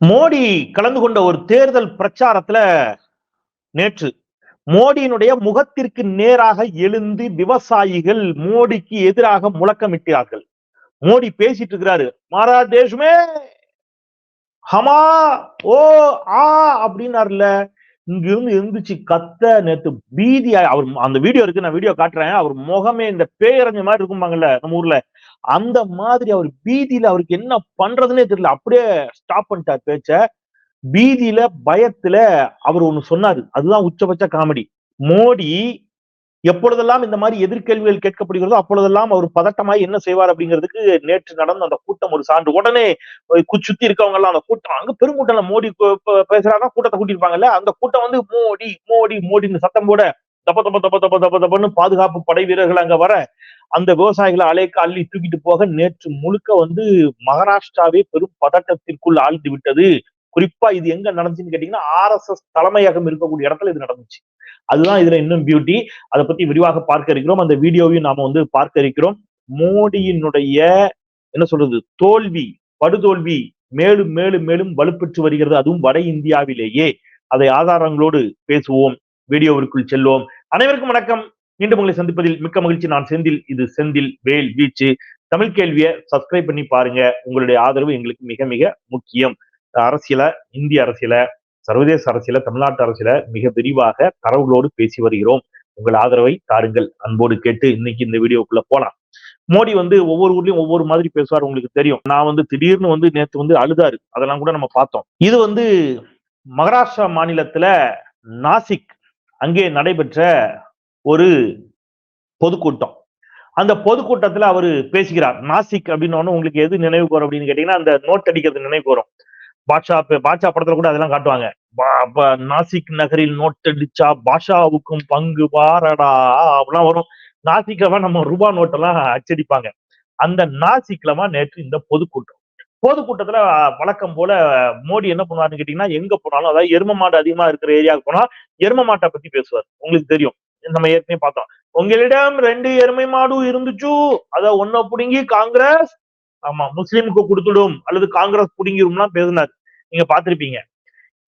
மோடி கலந்து கொண்ட ஒரு தேர்தல் பிரச்சாரத்துல நேற்று மோடியினுடைய முகத்திற்கு நேராக எழுந்து விவசாயிகள் மோடிக்கு எதிராக முழக்கமிட்டார்கள். மோடி பேசிட்டு இருக்கிறாரு மாரா தேஷ்மே ஹமா ஓ ஆ அப்படின்னாருல. இங்கிருந்து இருந்துச்சு எந்திரிச்சு கத்த நேத்து பீதி அவர் அந்த வீடியோ இருக்கு நான் வீடியோ காட்டுறேன். அவர் முகமே இந்த பேரஞ்ச மாதிரி இருக்கும்பாங்கல்ல நம்ம ஊர்ல. அந்த மாதிரி அவர் பீதியில அவருக்கு என்ன பண்றதுன்னே தெரியல. அப்படியே ஸ்டாப் பண்ணிட்டார் பேச்ச. பீதியில பயத்துல அவர் ஒண்ணு சொன்னாரு. அதுதான் உச்சபட்ச காமெடி மோடி எப்பொழுதெல்லாம் இந்த மாதிரி எதிர்கேள்விகள் கேட்கப்படுகிறதோ அப்பொழுதெல்லாம் அவர் பதட்டமாய் என்ன செய்வார் அப்படிங்கிறதுக்கு நேற்று நடந்த அந்த கூட்டம் ஒரு சான்று. உடனே சுத்தி இருக்கவங்க எல்லாம் அந்த கூட்டம் அங்க பெருங்கூட்டம்ல மோடி பேசுறாங்க கூட்டத்தை கூட்டியிருப்பாங்கல்ல? அந்த கூட்டம் வந்து மோடி மோடி மோடின்னு சத்தம் போட தப்ப தப்ப தப்ப தப்ப தப்ப தப்பன்னு பாதுகாப்பு படை வீரர்கள் அங்க வர அந்த விவசாயிகளை அலைக்க அள்ளி தூக்கிட்டு போக நேற்று முழுக்க வந்து மகாராஷ்டிராவே பெரும் பதட்டத்திற்குள் ஆழ்ந்து விட்டது. குறிப்பா இது எங்க நடந்துச்சுன்னு கேட்டீங்கன்னா ஆர்எஸ்எஸ் தலைமையகம் இருக்கக்கூடிய இடத்துல இது நடந்துச்சு. அதுதான் இதுல இன்னும் பியூட்டி அதை பத்தி விரிவாக பார்க்க இருக்கிறோம். அந்த வீடியோவையும் நாம வந்து பார்க்க இருக்கிறோம். மோடியினுடைய என்ன சொல்றது தோல்வி படுதோல்வி மேலும் மேலும் மேலும் வலுப்பெற்று வருகிறது. அதுவும் வட இந்தியாவிலேயே. அதை ஆதாரங்களோடு பேசுவோம். வீடியோவிற்குள் செல்வோம். அனைவருக்கும் வணக்கம். மீண்டும் உங்களை சந்திப்பதில் மிக்க மகிழ்ச்சி. நான் செந்தில். இது செந்தில் வேல் வீச்சு. தமிழ் கேள்வியை சப்ஸ்கிரைப் பண்ணி பாருங்க. உங்களுடைய ஆதரவு எங்களுக்கு மிக மிக முக்கியம். அரசியல இந்திய அரசியல சர்வதேச அரசியல தமிழ்நாட்டு அரசியல மிக விரிவாக தரவுகளோடு பேசி வருகிறோம். உங்கள் ஆதரவை தாருங்கள். அன்போடு கேட்டு இன்னைக்கு இந்த வீடியோக்குள்ள போலாம். மோடி வந்து ஒவ்வொரு ஊர்லயும் ஒவ்வொரு மாதிரி பேசுவார் உங்களுக்கு தெரியும். நான் வந்து திடீர்னு வந்து நேற்று வந்து அழுதாரு. அதெல்லாம் கூட நம்ம பார்த்தோம். இது வந்து மகாராஷ்டிரா மாநிலத்துல நாசிக் அங்கே நடைபெற்ற ஒரு பொதுக்கூட்டம். அந்த பொதுக்கூட்டத்துல அவர் பேசுகிறார். நாசிக் அப்படின்னு உங்களுக்கு எது நினைவுக்கு வரும் அப்படின்னு கேட்டீங்கன்னா அந்த நோட் அடிக்கிறது நினைவுக்கு வரும். பாட்ஷா பாட்ஷா படத்துல கூட அதெல்லாம் காட்டுவாங்க. நாசிக் நகரில் நோட்டடிச்சா பாஷாவுக்கும் பங்கு பாரடா அப்படிலாம் வரும். நாசிக்லமா நம்ம ரூபா நோட்டெல்லாம் அச்சடிப்பாங்க. அந்த நாசிக்லமா நேற்று இந்த பொதுக்கூட்டம். பொதுக்கூட்டத்துல வழக்கம் போல மோடி என்ன பண்ணுவாருன்னு கேட்டீங்கன்னா எங்க போனாலும் அதாவது எரும மாடு அதிகமா இருக்கிற ஏரியாவுக்கு போனா எரும மாட்டை பத்தி பேசுவார். உங்களுக்கு தெரியும். நம்ம ஏற்கனவே பார்த்தோம். உங்களிடம் ரெண்டு எருமை மாடும் இருந்துச்சு. அத ஒன்ன புடுங்கி காங்கிரஸ் ஆமா முஸ்லீமுக்கு கொடுத்துடும். அல்லது காங்கிரஸ் புடுங்கிடும்லாம் பேசினார். நீங்க பார்த்திருப்பீங்க.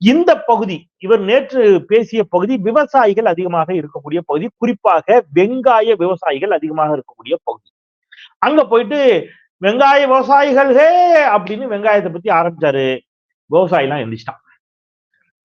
இந்த பகுதி இவர் நேற்று பேசிய பகுதி விவசாயிகள் அதிகமாக இருக்கக்கூடிய பகுதி. குறிப்பாக வெங்காய விவசாயிகள் அதிகமாக இருக்கக்கூடிய பகுதி. அங்க போயிட்டு வெங்காய விவசாயிகள்ஹே அப்படின்னு வெங்காயத்தை பத்தி ஆரம்பிச்சாரு. விவசாயி எல்லாம் எந்திரிச்சிட்டான்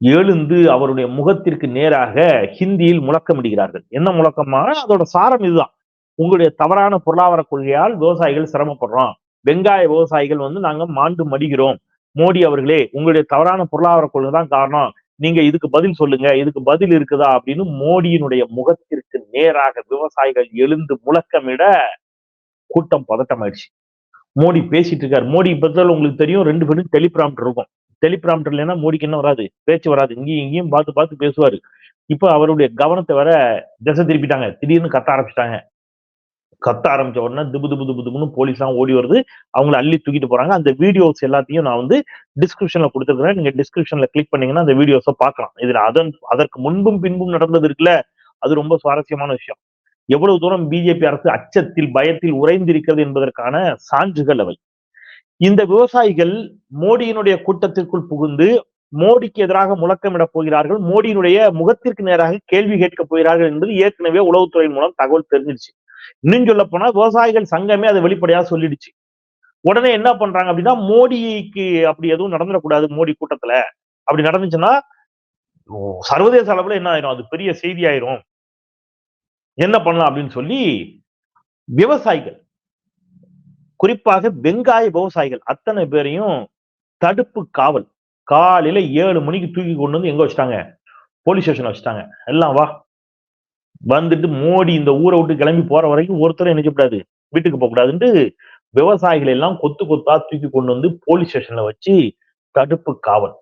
எழுந்து அவருடைய முகத்திற்கு நேராக ஹிந்தியில் முழக்கமிடுகிறார்கள் என்ன முழக்கமா அதோட சாரம் இதுதான். உங்களுடைய தவறான பொருளாதார கொள்கையால் விவசாயிகள் சிரமப்படுறோம். வெங்காய விவசாயிகள் வந்து நாங்க மாண்டு மடிகிறோம். மோடி அவர்களே உங்களுடைய தவறான பொருளாதார கொள்கை தான் காரணம். நீங்க இதுக்கு பதில் சொல்லுங்க இதுக்கு பதில் இருக்குதா அப்படின்னு மோடியினுடைய முகத்திற்கு நேராக விவசாயிகள் எழுந்து முழக்கமிட கூட்டம் பதட்டமாயிடுச்சு. மோடி பேசிட்டு இருக்காரு. மோடி பத்தில உங்களுக்கு தெரியும் ரெண்டு பேரும் டெலிபிராம்டர் இருக்கும். டெலிபிராம்டர் இல்லைன்னா மோடிக்கு என்ன வராது? பேச்சு வராது. இங்கேயும் இங்கேயும் பார்த்து பார்த்து பேசுவாரு. இப்ப அவருடைய கவனத்தை வர திசை திருப்பிட்டாங்க. திடீர்னு கத்த ஆரம்பிச்சிட்டாங்க. கத்த ஆரம்பிச்ச உடனே திபு திபு திபு திபுன்னு போலீஸ்லாம் ஓடி வருது. அவங்கள அள்ளி தூக்கிட்டு போறாங்க. அந்த வீடியோஸ் எல்லாத்தையும் நான் வந்து டிஸ்கிரிப்ஷன்ல கொடுத்துருக்கேன் நீங்க டிஸ்கிரிப்ஷன்ல கிளிக் பண்ணீங்கன்னா அந்த வீடியோஸை பார்க்கலாம். இதுல அதன் அதற்கு முன்பும் பின்பும் நடந்தது இருக்குல்ல? அது ரொம்ப சுவாரஸ்யமான விஷயம். எவ்வளவு தூரம் பிஜேபி அரசு அச்சத்தில் பயத்தில் உறைந்திருக்கிறது என்பதற்கான சான்றுகள் அவை. இந்த விவசாயிகள் மோடியினுடைய கூட்டத்திற்குள் புகுந்து மோடிக்கு எதிராக முழக்கமிடப் போகிறார்கள். மோடியினுடைய முகத்திற்கு நேராக கேள்வி கேட்கப் போகிறார்கள் என்பது ஏற்கனவே உளவுத்துறையின் மூலம் தகவல் தெரிஞ்சிருச்சு. இன்னும் சொல்ல போனா விவசாயிகள் சங்கமே அதை வெளிப்படையா சொல்லிடுச்சு. உடனே என்ன பண்றாங்க அப்படின்னா மோடிக்கு அப்படி எதுவும் நடந்துடக்கூடாது மோடி கூட்டத்துல. அப்படி நடந்துச்சுன்னா சர்வதேச அளவுல என்ன ஆயிரும்? அது பெரிய செய்தி ஆயிரும். என்ன பண்ணலாம் அப்படின்னு சொல்லி விவசாயிகள் குறிப்பாக வெங்காய விவசாயிகள் அத்தனை பேரையும் தடுப்பு காவல் காலையில ஏழு மணிக்கு தூக்கி கொண்டு வந்து எங்க வச்சுட்டாங்க? போலீஸ் ஸ்டேஷன் வச்சுட்டாங்க. எல்லாம் வா வந்துட்டு மோடி இந்த ஊரை விட்டு கிளம்பி போற வரைக்கும் ஒருத்தரும் என்ன வீட்டுக்கு போகக்கூடாதுன்ட்டு விவசாயிகள் எல்லாம் கொத்து கொத்தா தூக்கி கொண்டு வந்து போலீஸ் ஸ்டேஷன்ல வச்சு தடுப்பு காவல்.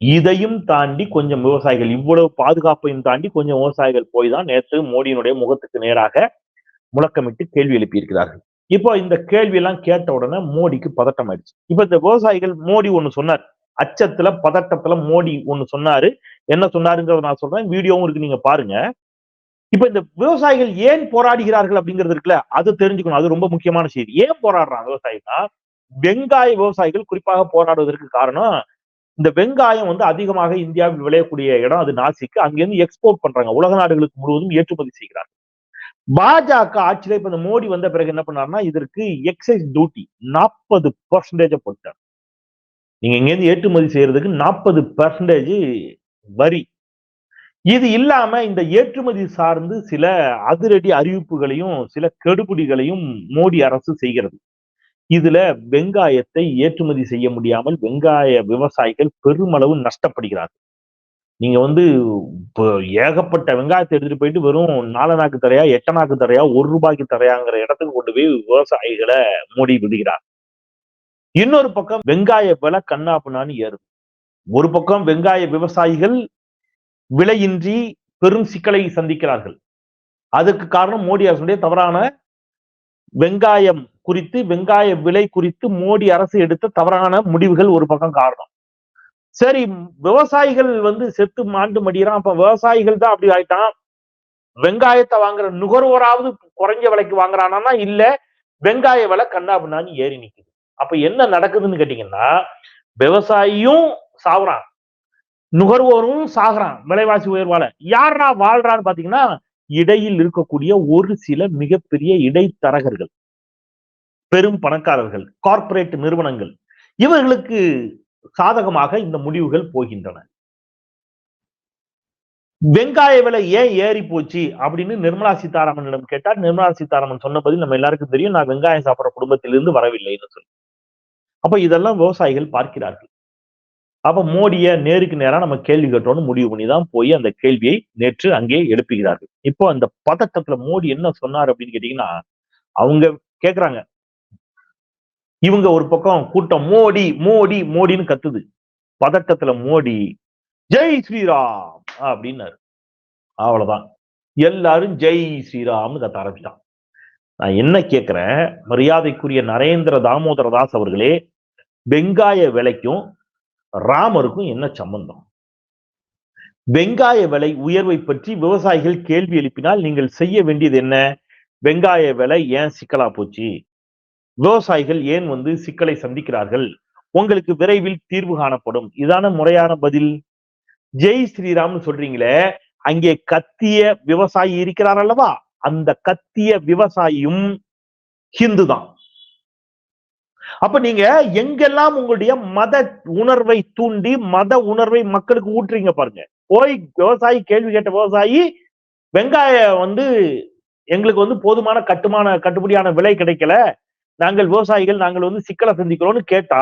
இதையும் தாண்டி கொஞ்சம் விவசாயிகள் இவ்வளவு பாதுகாப்பையும் தாண்டி கொஞ்சம் விவசாயிகள் போய் தான் நேற்று மோடியினுடைய முகத்துக்கு நேராக முழக்கமிட்டு கேள்வி எழுப்பியிருக்கிறார்கள். இப்போ இந்த கேள்வி எல்லாம் கேட்ட உடனே மோடிக்கு பதட்டம் ஆயிடுச்சு. இப்ப இந்த விவசாயிகள் மோடி ஒண்ணு சொன்னார். அச்சத்துல பதட்டத்துல மோடி ஒண்ணு சொன்னாரு. என்ன சொன்னாருங்கிறத நான் சொல்றேன். வீடியோவும் இருக்கு நீங்க பாருங்க. இப்ப இந்த விவசாயிகள் ஏன் போராடுகிறார்கள் அப்படிங்கிறது இருக்குல்ல அது தெரிஞ்சுக்கணும். அது ரொம்ப முக்கியமான செய்தி. ஏன் போராடுறாங்க விவசாயினா வெங்காய விவசாயிகள் குறிப்பாக போராடுவதற்கு காரணம் இந்த வெங்காயம் வந்து அதிகமாக இந்தியாவில் விளையக்கூடிய இடம் அது நாசிக்கு அங்கிருந்து எக்ஸ்போர்ட் பண்றாங்க. உலக நாடுகளுக்கு முழுவதும் ஏற்றுமதி செய்கிறாங்க பாஜக ஆட்சியில இப்ப இந்த மோடி வந்த பிறகு என்ன பண்ணாருன்னா இதற்கு எக்ஸைஸ் டியூட்டி நாற்பது பர்சன்டேஜ போட்டார் நீங்க இங்கேருந்து ஏற்றுமதி செய்யறதுக்கு நாற்பது பர்சன்டேஜ் வரி. இது இல்லாம இந்த ஏற்றுமதி சார்ந்து சில அதிரடி அறிவிப்புகளையும் சில கெடுபிடிகளையும் மோடி அரசு செய்கிறது. இதுல வெங்காயத்தை ஏற்றுமதி செய்ய முடியாமல் வெங்காய விவசாயிகள் பெருமளவு நஷ்டப்படுகிறார்கள். நீங்க வந்து ஏகப்பட்ட வெங்காயத்தை எடுத்துட்டு போயிட்டு வெறும் நாலனாக்கு தரையா எட்டனாக்கு தரையா ஒரு ரூபாய்க்கு தரையாங்கிற இடத்துக்கு கொண்டு போய் விவசாயிகளை மூடி விடுகிறார். இன்னொரு பக்கம் வெங்காய விலை கண்ணாப்புனான்னு ஏறுது ஒரு பக்கம் வெங்காய விவசாயிகள் விலையின்றி பெரும் சிக்கலை சந்திக்கிறார்கள். அதுக்கு காரணம் மோடி அரசுடைய தவறான வெங்காயம் குறித்து வெங்காய விலை குறித்து மோடி அரசு எடுத்த தவறான முடிவுகள் ஒரு பக்கம் காரணம். சரி விவசாயிகள் வந்து செத்து மாண்டு மடிகிறான் அப்ப விவசாயிகள் தான் அப்படி ஆயிட்டான். வெங்காயத்தை வாங்குற நுகர்வோராவது குறைஞ்ச விலைக்கு வாங்குறானா இல்ல வெங்காய விலை கண்ணாபின்னான்னு ஏறி நிக்குது. அப்ப என்ன நடக்குதுன்னு கேட்டீங்கன்னா விவசாயியும் சாவுறான். நுகர்வோரும் சாகுறான் விலைவாசி உயர்வால. யாரா வாழ்றான்னு பாத்தீங்கன்னா இடையில் இருக்கக்கூடிய ஒரு சில மிகப்பெரிய இடைத்தரகர்கள். பெரும் பணக்காரர்கள் கார்ப்பரேட் நிறுவனங்கள். இவர்களுக்கு சாதகமாக இந்த முடிவுகள் போகின்றன. வெங்காய விலை ஏன் ஏறி போச்சு அப்படின்னு நிர்மலா சீதாராமனிடம் கேட்டா நிர்மலா சீதாராமன் சொன்ன பதில் நம்ம எல்லாருக்கும் தெரியும். நான் வெங்காயம் சாப்பிட்ற குடும்பத்திலிருந்து வரவில்லைன்னு சொல்லி. அப்ப இதெல்லாம் விவசாயிகள் பார்க்கிறார்கள். அப்ப மோடிய நேருக்கு நேரா நம்ம கேள்வி கேட்டோம்னு முடிவு பண்ணி தான் போய் அந்த கேள்வியை நேற்று அங்கே எழுப்புகிறார்கள். இப்போ அந்த பதட்டத்துல மோடி என்ன சொன்னார் அப்படின்னு கேட்டீங்கன்னா அவங்க கேக்குறாங்க. இவங்க ஒரு பக்கம் கூட்டம் மோடி மோடி மோடின்னு கத்துது. பதட்டத்துல மோடி ஜெய் ஸ்ரீராம் அப்படின்னாரு. அவ்வளவுதான். எல்லாரும் ஜெய் ஸ்ரீராம்னு கத்த ஆரம்பிச்சான் நான் என்ன கேட்கிறேன் மரியாதைக்குரிய நரேந்திர தாமோதரதாஸ் அவர்களே வெங்காய விலைக்கும் ராமருக்கும் என்ன சம்பந்தம்? வெங்காய விலை உயர்வை பற்றி விவசாயிகள் கேள்வி எழுப்பினால் நீங்கள் செய்ய வேண்டியது என்ன? வெங்காய விலை ஏன் சிக்கலா போச்சு? விவசாயிகள் ஏன் வந்து சிக்கலை சந்திக்கிறார்கள்? உங்களுக்கு விரைவில் தீர்வு காணப்படும். இதான முறையான பதில். ஜெய் ஸ்ரீராம்னு சொல்றீங்களே அங்கே கத்திய விவசாயி இருக்கிறார் அல்லவா? அந்த கத்திய விவசாயியும் ஹிந்து தான் அப்ப நீங்க எங்கெல்லாம் உங்களுடைய மத உணர்வை தூண்டி மத உணர்வை மக்களுக்கு ஊற்றுறீங்க பாருங்க. போய் விவசாயி கேள்வி கேட்ட விவசாயி வெங்காய வந்து எங்களுக்கு வந்து போதுமான கட்டுமான கட்டுப்படியான விலை கிடைக்கல. நாங்கள் விவசாயிகள் நாங்கள் வந்து சிக்கலை சந்திக்கிறோம்னு கேட்டா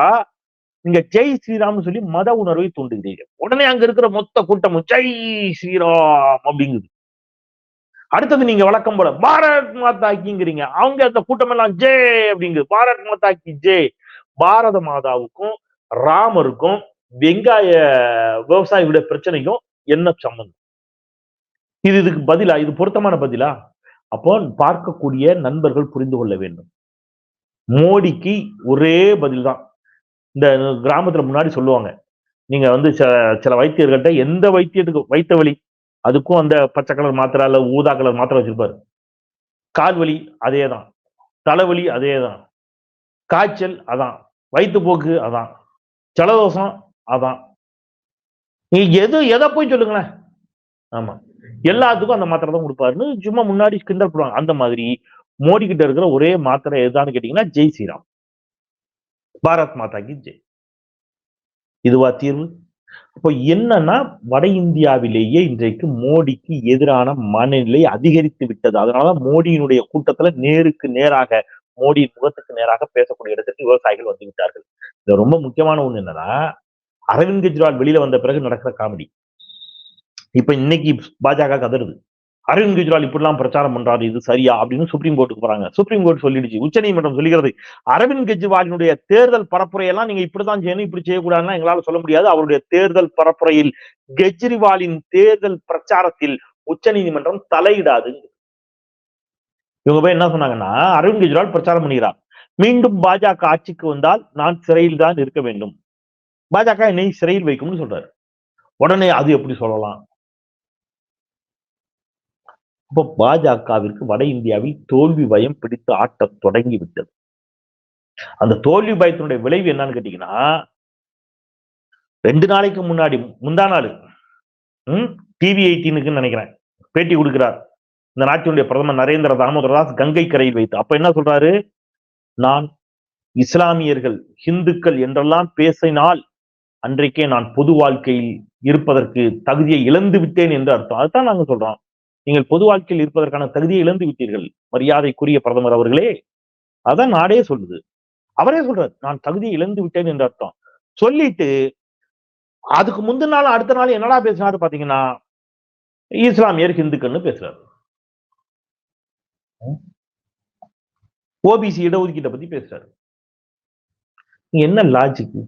நீங்க ஜெய் ஸ்ரீராம்னு சொல்லி மத உணர்வை தூண்டுகிறீர்கள் உடனே அங்க இருக்கிற மொத்த கூட்டம் ஜெய் ஸ்ரீராம் அப்படிங்குது. அடுத்தது நீங்க வழக்கம் போல பாரத் மாதாக்கிங்கிறீங்க அவங்க அந்த கூட்டமெல்லாம் ஜே அப்படிங்குது. பாரத் மாதாக்கி ஜே. பாரத மாதாவுக்கும் ராமருக்கும் வெங்காய விவசாயிகளுடைய பிரச்சனைக்கும் என்ன சம்பந்தம்? இது இதுக்கு பதிலா? இது பொருத்தமான பதிலா? அப்போ பார்க்கக்கூடிய நண்பர்கள் புரிந்து கொள்ள வேண்டும். மோடிக்கு ஒரே பதில் தான் இந்த கிராமத்துல முன்னாடி சொல்லுவாங்க. நீங்க வந்து சில வைத்தியர்கள்ட்ட எந்த வைத்தியத்துக்கு வைத்த வலி அதுக்கும் அந்த பச்சை கலர் மாத்திரை அல்ல ஊதா கலர் மாத்திரை வச்சிருப்பாரு. கால் வலி அதே தான் தலைவலி அதே தான் காய்ச்சல் அதான். வயிற்றுப்போக்கு அதான். ஜலதோஷம் அதான். நீ எது எதை போய் சொல்லுங்களேன்? ஆமா. எல்லாத்துக்கும் அந்த மாத்திரை தான் கொடுப்பாருன்னு சும்மா முன்னாடி கிண்டல் பண்ணுவாங்க. அந்த மாதிரி மோடி கிட்ட இருக்கிற ஒரே மாத்திரை எதான்னு கேட்டீங்கன்னா ஜெய் ஸ்ரீராம். பாரத் மாதா கி ஜெய். இதுவா தீர்வு? இப்போ என்னன்னா வட இந்தியாவிலேயே இன்றைக்கு மோடிக்கு எதிரான மனநிலை அதிகரித்து விட்டது. அதனால மோடியினுடைய கூட்டத்துல நேருக்கு நேராக மோடி முகத்துக்கு நேராக பேசக்கூடிய இடத்துக்கு விவசாயிகள் வந்து விட்டார்கள். இது ரொம்ப முக்கியமான ஒண்ணு என்னன்னா அரவிந்த் கெஜ்ரிவால் வெளியில வந்த பிறகு நடக்கிற காமெடி. இப்ப இன்னைக்கு பாஜக கதறுது. அரவிந்த் கெஜ்ரிவால் இப்படிலாம் பிரச்சாரம் பண்றாரு இது சரியா? அப்படின்னு சுப்ரீம் கோர்ட்டுக்கு போறாங்க. சுப்ரீம் கோர்ட் சொல்லிடுச்சு. உச்ச நீதிமன்றம் சொல்லுகிறது அரவிந்த் கெஜ்ரிவாலினுடைய தேர்தல் பரப்புரையெல்லாம் நீங்க இப்படிதான் செய்யணும் இப்படி செய்யக்கூடாதுன்னா எங்களால சொல்ல முடியாது. அவருடைய தேர்தல் பரப்புரையில் கெஜ்ரிவாலின் தேர்தல் பிரச்சாரத்தில் உச்ச நீதிமன்றம் தலையிடாது. இவங்க போய் என்ன சொன்னாங்கன்னா அரவிந்த் கெஜ்ரிவால் பிரச்சாரம் பண்ணுகிறார் மீண்டும் பாஜக ஆட்சிக்கு வந்தால் நான் சிறையில் தான் இருக்க வேண்டும். பாஜக என்னை சிறையில் வைக்கும்னு சொல்றாரு. உடனே அது எப்படி சொல்லலாம்? இப்போ பாஜகவிற்கு வட இந்தியாவில் தோல்வி பயம் பிடித்து ஆட்டம் தொடங்கி விட்டது அந்த தோல்வி பயத்தினுடைய விளைவு என்னன்னு கேட்டீங்கன்னா ரெண்டு நாளைக்கு முன்னாடி முந்தா நாள் டிவி எயிட்டீனுக்குன்னு நினைக்கிறேன். பேட்டி கொடுக்கிறார். இந்த நாட்டினுடைய பிரதமர் நரேந்திர தாமோதரதாஸ் கங்கை கரையில் வைத்து. அப்ப என்ன சொல்றாரு? நான் இஸ்லாமியர்கள் ஹிந்துக்கள் என்றெல்லாம் பேசினால் அன்றைக்கே நான் பொது வாழ்க்கையில் இருப்பதற்கு தகுதியை இழந்து விட்டேன் என்று அர்த்தம். அதுதான் நாங்க சொல்றோம். நீங்கள் பொது வாழ்க்கையில் இருப்பதற்கான தகுதியை இழந்து விட்டீர்கள். மரியாதைக்குரிய பிரதமர் அவர்களே அதான் நாடே சொல்லுது. அவரே சொல்றாரு நான் தகுதியை இழந்து விட்டேன் என்று அர்த்தம். சொல்லிட்டு அதுக்கு முந்தின நாள் அடுத்த நாள் என்னடா பேசினாரு பாத்தீங்கன்னா இஸ்லாமியர் ஹிந்துக்கள்னு பேசுறாரு. ஓபிசி இடஒதுக்கீட்டை பத்தி பேசுறாரு. என்ன லாஜிக்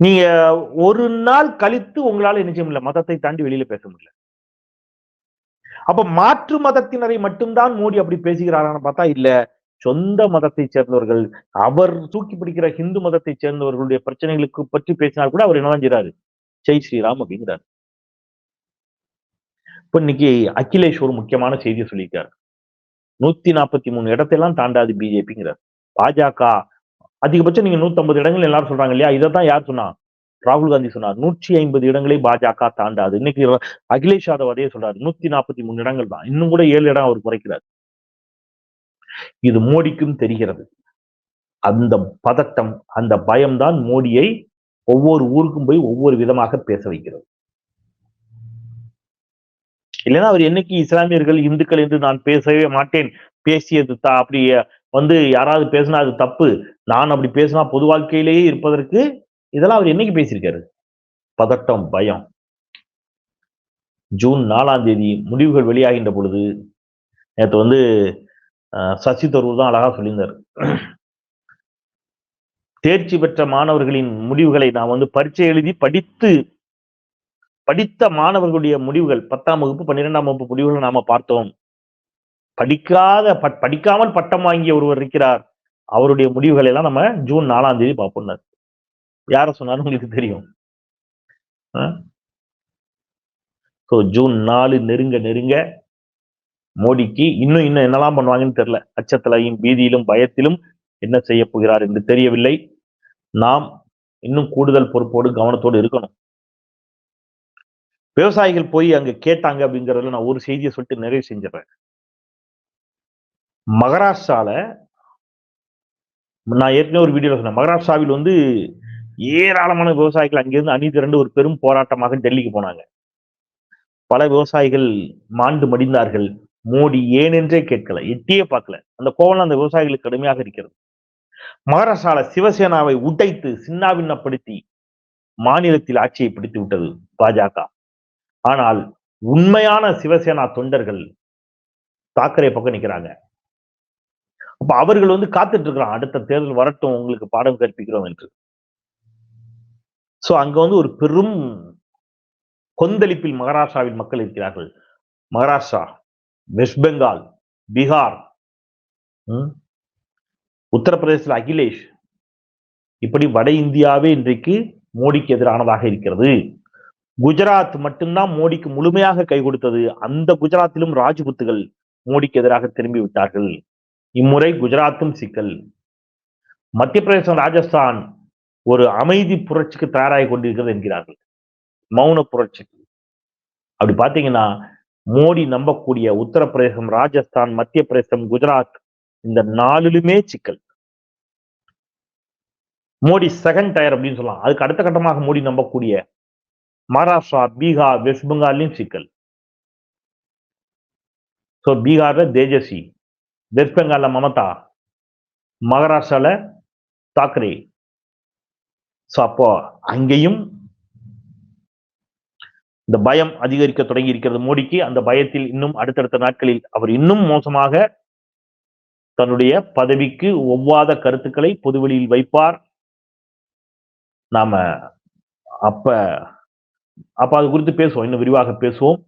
நீங்க ஒரு நாள் கழித்து உங்களால என்ன செய்ய முடியல? மதத்தை தாண்டி வெளியில பேச முடியல. அப்ப மாற்று மதத்தினரை மட்டும்தான் மோடி அப்படி பேசுகிறாரான்னு பார்த்தா இல்ல. சொந்த மதத்தை சேர்ந்தவர்கள் அவர் தூக்கி பிடிக்கிற ஹிந்து மதத்தை சேர்ந்தவர்களுடைய பிரச்சனைகளுக்கு பற்றி பேசினால் கூட அவர் என்னதான் செய்றாரு? ஜெய் ஸ்ரீராம் அப்படிங்கிறார். இப்ப இன்னைக்கு அகிலேஷ் ஒரு முக்கியமான செய்தியை சொல்லியிருக்காரு. நூத்தி நாற்பத்தி மூணு இடத்தையெல்லாம் தாண்டாது பிஜேபிங்கிறார் பாஜக அதிகபட்சம் நீங்க நூத்தி ஐம்பது இடங்கள் எல்லாரும் சொல்றாங்க இல்லையா? இதை தான் யார் சொன்னா? ராகுல் காந்தி சொன்னார். நூற்றி ஐம்பது இடங்களை பாஜக தாண்டாது. இன்னைக்கு அகிலேஷ் யாதவ் அதே சொல்றாரு. நூத்தி நாற்பத்தி மூணு இடங்கள் தான். இன்னும் கூட ஏழு இடம் அவர் குறைக்கிறார். இது மோடிக்கும் தெரிகிறது. அந்த பதட்டம் அந்த பயம்தான் மோடியை ஒவ்வொரு ஊருக்கும் போய் ஒவ்வொரு விதமாக பேச வைக்கிறது. இல்லைன்னா அவர் என்னைக்கு இஸ்லாமியர்கள் இந்துக்கள் என்று நான் பேசவே மாட்டேன். பேசியது தா அப்படி வந்து யாராவது பேசினா அது தப்பு. நான் அப்படி பேசினா பொது வாழ்க்கையிலேயே இருப்பதற்கு இதெல்லாம் அவர் என்னைக்கு பேசியிருக்காரு? பதட்டம் பயம். ஜூன் நாலாம் தேதி முடிவுகள் வெளியாகின்ற பொழுது நேற்று வந்து சசி தரூர் தான் அழகா சொல்லியிருந்தார். தேர்ச்சி பெற்ற மாணவர்களின் முடிவுகளை நான் வந்து பரீட்சை எழுதி படித்து படித்த மாணவர்களுடைய முடிவுகள் பத்தாம் வகுப்பு பன்னிரெண்டாம் வகுப்பு முடிவுகளை நாம பார்த்தோம். படிக்காத படிக்காமல் பட்டம் வாங்கிய ஒருவர் இருக்கிறார். அவருடைய முடிவுகளை எல்லாம் நம்ம ஜூன் நாலாம் தேதி பார்ப்போம் யார சொன்னாலும் உங்களுக்கு தெரியும். ஸோ ஜூன் நாலு நெருங்க நெருங்க மோடிக்கு இன்னும் இன்னும் என்னெல்லாம் பண்ணுவாங்கன்னு தெரியல. அச்சத்திலையும் பீதியிலும் பயத்திலும் என்ன செய்ய போகிறார் என்று தெரியவில்லை. நாம் இன்னும் கூடுதல் பொறுப்போடு கவனத்தோடு இருக்கணும். விவசாயிகள் போய் அங்க கேட்டாங்க அப்படிங்கறதுல நான் ஒரு செய்தியை சொல்லிட்டு நிறைவு செஞ்சிடறேன். மகாராஷ்டிரால நான் ஏற்கனவே ஒரு வீடியோ சொன்னேன். மகாராஷ்டிராவில் வந்து ஏராளமான விவசாயிகள் அங்கிருந்து அணி திரண்டு ஒரு பெரும் போராட்டமாக டெல்லிக்கு போனாங்க. பல விவசாயிகள் மாண்டு மடிந்தார்கள். மோடி ஏனென்றே கேட்கல எட்டியே பார்க்கல. அந்த கோவலம் அந்த விவசாயிகளுக்கு கடுமையாக இருக்கிறது. மகாராஷ்டிரால சிவசேனாவை உடைத்து சின்னாபின்னப்படுத்தி மாநிலத்தில் ஆட்சியை பிடித்து விட்டது பாஜக. ஆனால் உண்மையான சிவசேனா தொண்டர்கள் தாக்கரே பக்கம் நிற்கிறாங்க. அப்ப அவர்கள் வந்து காத்துட்டு இருக்கிறான் அடுத்த தேர்தல் வரட்டும் உங்களுக்கு பாடம் கற்பிக்கிறோம் என்று. சோ அங்க வந்து ஒரு பெரும் கொந்தளிப்பில் மகாராஷ்டிராவில் மக்கள் இருக்கிறார்கள். மகாராஷ்டிரா வெஸ்ட் பெங்கால் பீகார் உத்தரப்பிரதேசத்தில் அகிலேஷ் இப்படி வட இந்தியாவே இன்றைக்கு மோடிக்கு எதிரானதாக இருக்கிறது. குஜராத் மட்டும்தான் மோடிக்கு முழுமையாக கை கொடுத்தது. அந்த குஜராத்திலும் ராஜ்புத்துகள் மோடிக்கு எதிராக திரும்பி விட்டார்கள். இம்முறை குஜராத்தும் சிக்கல். மத்திய பிரதேசம் ராஜஸ்தான் ஒரு அமைதி புரட்சிக்கு தயாராகி கொண்டிருக்கிறது என்கிறார்கள். மௌன புரட்சிக்கு அப்படி பார்த்தீங்கன்னா மோடி நம்பக்கூடிய உத்தரப்பிரதேசம் ராஜஸ்தான் மத்திய பிரதேசம் குஜராத் இந்த நாலுலுமே சிக்கல். மோடி செகண்ட் டயர் அப்படின்னு சொல்லலாம். அதுக்கு அடுத்த கட்டமாக மோடி நம்பக்கூடிய மகாராஷ்டிரா பீகார் வெஸ்ட் பெங்கால்லையும் சிக்கல். ஸோ பீகார்ல தேஜஸ்வி. வெஸ்ட் பெங்காலில் மமதா மகாராஷ்டிரால தாக்கரே. ஸோ அப்போ அங்கேயும் இந்த பயம் அதிகரிக்க தொடங்கி இருக்கிறது மோடிக்கு. அந்த பயத்தில் இன்னும் அடுத்தடுத்த நாட்களில் அவர் இன்னும் மோசமாக தன்னுடைய பதவிக்கு ஒவ்வாத கருத்துக்களை பொதுவெளியில் வைப்பார். நாம அப்ப அப்ப அது குறித்து பேசுவோம். இன்னும் விரிவாக பேசுவோம்.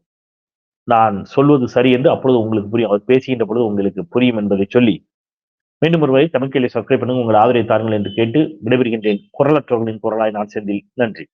நான் சொல்வது சரி என்று அப்பொழுது உங்களுக்கு புரியும். அவர் பேசுகின்ற பொழுது உங்களுக்கு புரியும் என்பதை சொல்லி மீண்டும் ஒருவரை தமிழ்கையில சப்ஸ்கிரைப் பண்ணுங்க. உங்கள் ஆதரவை தாருங்கள் என்று கேட்டு விடைபெறுகின்றேன். குரலற்றவர்களின் குரலாய் நான் செந்தில். நன்றி.